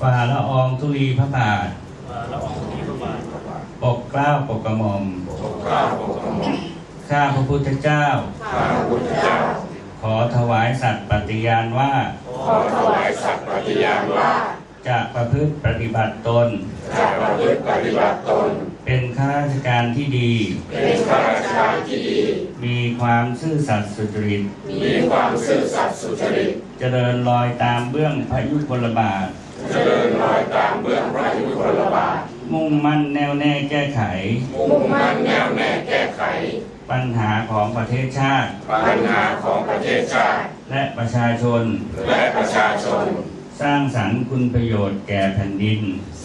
ฝ่าละอองธุลีพระบาทมาละอองธุลีพระบาท ปกเกล้าปกกระหม่อม ปกเกล้าปกกระหม่อม ข้าพระพุทธเจ้า ข้าพระพุทธเจ้า ขอถวายสัตย์ปฏิญาณว่า ขอถวายสัตย์ปฏิญาณว่า จะประพฤติปฏิบัติตน จะประพฤติปฏิบัติตน เป็นข้าราชการที่ดี เป็นข้าราชการที่ดี มีความซื่อสัตย์สุจริต มีความซื่อสัตย์สุจริต เจริญรอยตามเบื้องพระยุคลบาท เจริญรอยตามเบื้องพระยุคลบาท มุ่งมั่นแน่วแน่แก้ไข มุ่งมั่นแน่วแน่แก้ไข ปัญหาของประเทศชาติ ปัญหาของประเทศชาติ และประชาชน และประชาชน สร้างสรรค์คุณประโยชน์แก่แผ่นดิน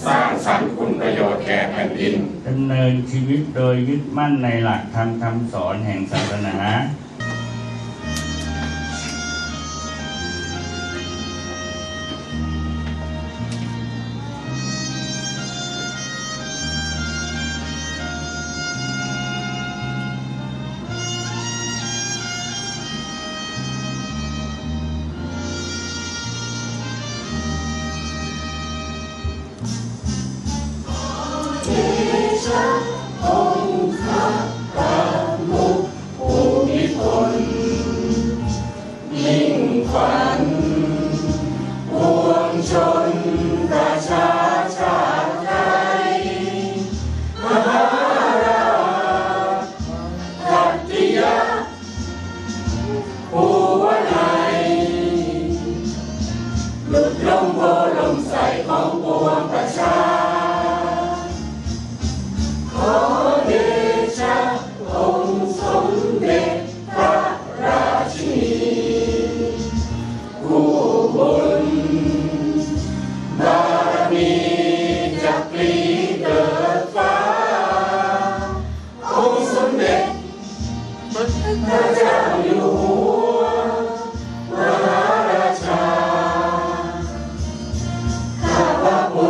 สร้างสรรค์คุณประโยชน์แก่แผ่นดินดำเนินชีวิตโดยยึดมั่นในหลักธรรมคำสอนแห่งศาสนา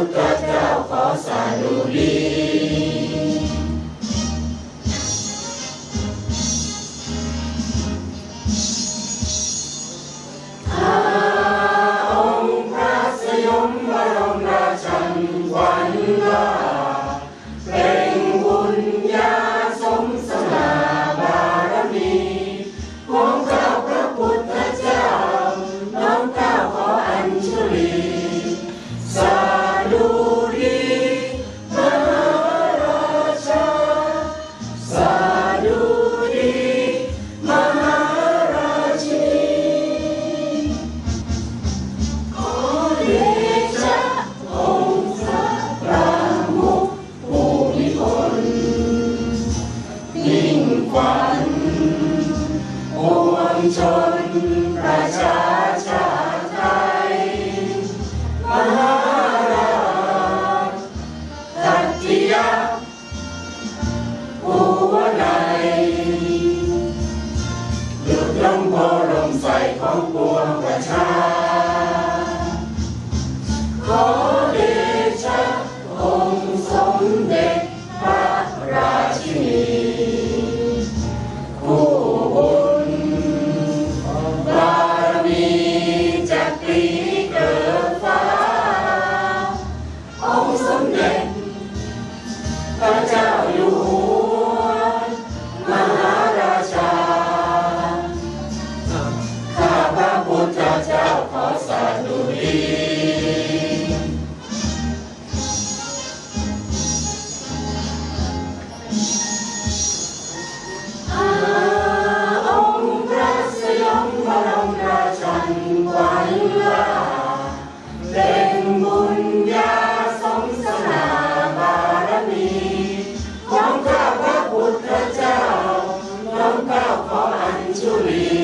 สยมบรมราชันวันลา 尊重大家 tchau. sorrir.